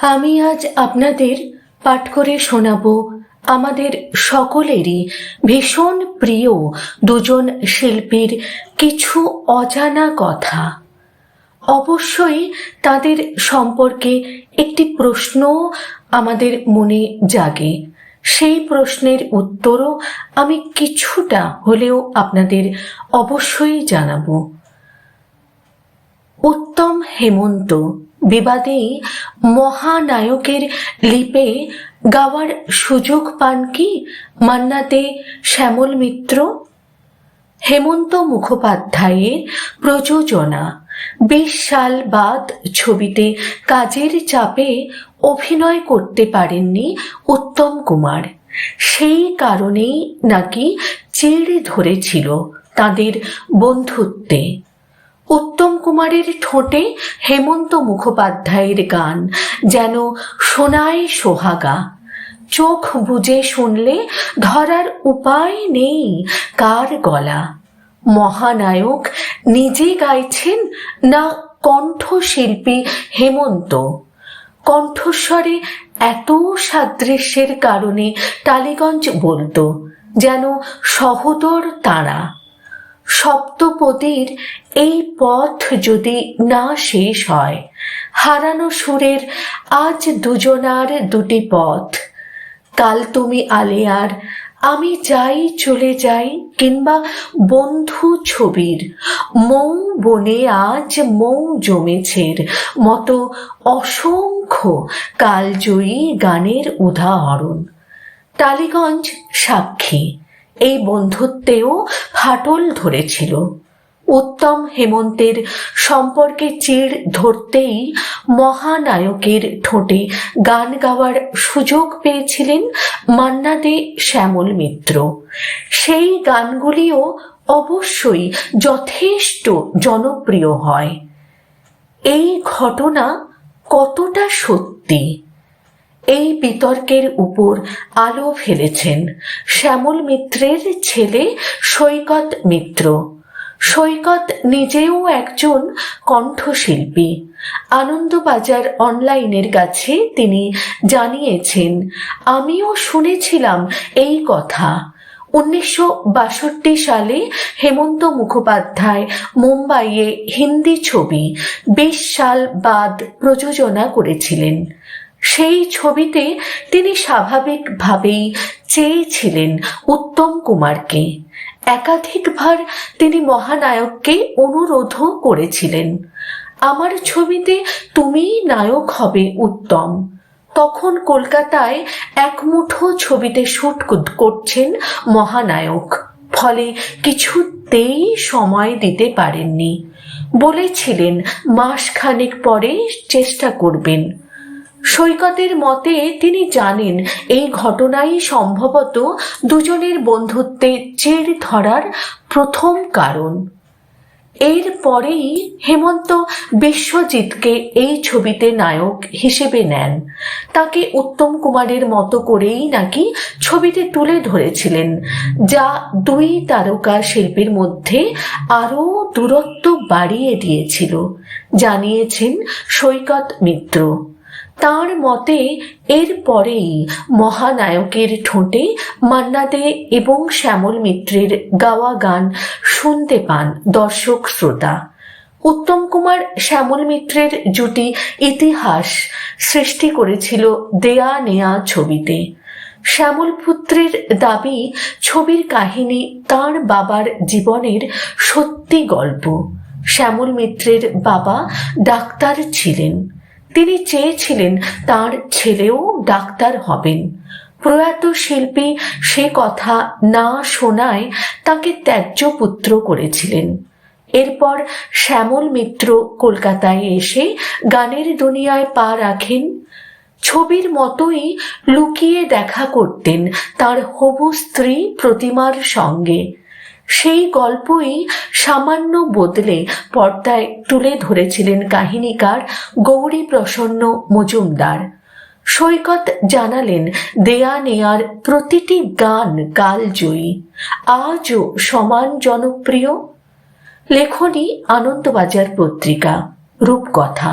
আমি আজ আপনাদের পাঠ করে শোনাব আমাদের সকলেরই ভীষণ প্রিয় দুজন শিল্পীর কিছু অজানা কথা। অবশ্যই তাদের সম্পর্কে একটি প্রশ্ন আমাদের মনে জাগে। সেই প্রশ্নের উত্তরও আমি কিছুটা হলেও আপনাদের অবশ্যই জানাব। উত্তম হেমন্ত বিবাদে মহানায়কের লিপে গাওয়ার সুযোগ পান কি মান্নাতে শ্যামল মিত্র? হেমন্ত মুখোপাধ্যায়ের প্রযোজনা। বিশ সাল বাদ ছবিতে কাজের চাপে অভিনয় করতে পারেননি উত্তম কুমার। সেই কারণেই নাকি চিড় ধরেছিল তাদের বন্ধুত্বে। উত্তম কুমারের ঠোঁটে হেমন্ত মুখোপাধ্যায়ের গান, যেন সোনায় সোহাগা। চোখ বুজে শুনলে ধরার উপায় নেই কার গলা। মহানায়ক নিজে গাইছেন না কণ্ঠশিল্পী হেমন্ত? কণ্ঠস্বরে এত সাদৃশ্যের কারণে টালিগঞ্জ বলতো, যেন সহোদর তারা। সপ্তপদীর এই পথ যদি না শেষ হয়, হারানো সুরের আজ দুজনার দুটি পথ। কাল তুমি আলেয়ার, আমি যাই চলে যাই, কিংবা বন্ধু ছবির। মৌ বনে আজ মৌ জমেছের মতো অসংখ্য কালজয়ী গানের উদাহরণ। টালিগঞ্জ সাক্ষী এই বন্ধুত্বেও ফাটল ধরেছিল। উত্তম হেমন্তের সম্পর্কে চিড় ধরতেই মহানায়কের ঠোঁটে গান গাওয়ার সুযোগ পেয়েছিলেন মান্না দে শ্যামল মিত্র। সেই গানগুলিও অবশ্যই যথেষ্ট জনপ্রিয় হয়। এই ঘটনা কতটা সত্যি? এই বিতর্কের উপর আলো ফেলেছেন শ্যামল মিত্রের ছেলে সৈকত মিত্র। সৈকত নিজেও একজন কণ্ঠশিল্পী। আনন্দবাজার অনলাইনের কাছে তিনি জানিয়েছেন, আমিও শুনেছিলাম এই কথা। উনিশশো বাষট্টি সালে হেমন্ত মুখোপাধ্যায় মুম্বাইয়ে হিন্দি ছবি বিশ সাল বাদ প্রযোজনা করেছিলেন। সেই ছবিতে তিনি স্বাভাবিকভাবেই চেয়েছিলেন উত্তম কুমারকে। একাধিকবার তিনি মহানায়ককে অনুরোধও করেছিলেন, আমার ছবিতে তুমিই নায়ক হবে উত্তম। তখন কলকাতায় এক মুঠো ছবিতে শুট করছেন মহানায়ক। ফলে কিছুতেই সময় দিতে পারেননি। বলেছিলেন মাস খানেক পরে চেষ্টা করবেন। সৈকতের মতে তিনি জানেন, এই ঘটনাই সম্ভবত দুজনের বন্ধুত্বে চের ধরার প্রথম কারণ। এর পরেই হেমন্ত বিশ্বজিৎকে এই ছবিতে নায়ক হিসেবে নেন। তাকে উত্তম কুমারের মতো করেই নাকি ছবিতে তুলে ধরেছিলেন, যা দুই তারকা শিল্পীর মধ্যে আরও দূরত্ব বাড়িয়ে দিয়েছিল, জানিয়েছেন সৈকত মিত্র। তার মতে, এর পরেই মহানায়কের ঠোঁটে মান্না দে এবং শ্যামল মিত্রের গাওয়া গান শুনতে পান দর্শক শ্রোতা। উত্তম কুমার শ্যামল মিত্রের জুটি ইতিহাস সৃষ্টি করেছিল দেয়া নেয়া ছবিতে। শ্যামল পুত্রের দাবি, ছবির কাহিনী তার বাবার জীবনের সত্যি গল্প। শ্যামল মিত্রের বাবা ডাক্তার ছিলেন। তিনি চেয়েছিলেন তার ছেলেও ডাক্তার হবেন। প্রয়াত শিল্পী সে কথা না শোনায় তাকে ত্যায্য পুত্র করেছিলেন। এরপর শ্যামল মিত্র কলকাতায় এসে গানের দুনিয়ায় পা রাখেন। ছবির মতোই লুকিয়ে দেখা করতেন তার হবু স্ত্রী প্রতিমার সঙ্গে। সেই গল্পই সামান্য বদলে পর্দায় তুলে ধরেছিলেন কাহিনীকার গৌরী প্রসন্ন মজুমদার। সৈকত জানালেন, দেয়া নেয়ার প্রতিটি গান কালজয়ী আজও সমান জনপ্রিয়? লেখনী আনন্দবাজার পত্রিকা, রূপকথা।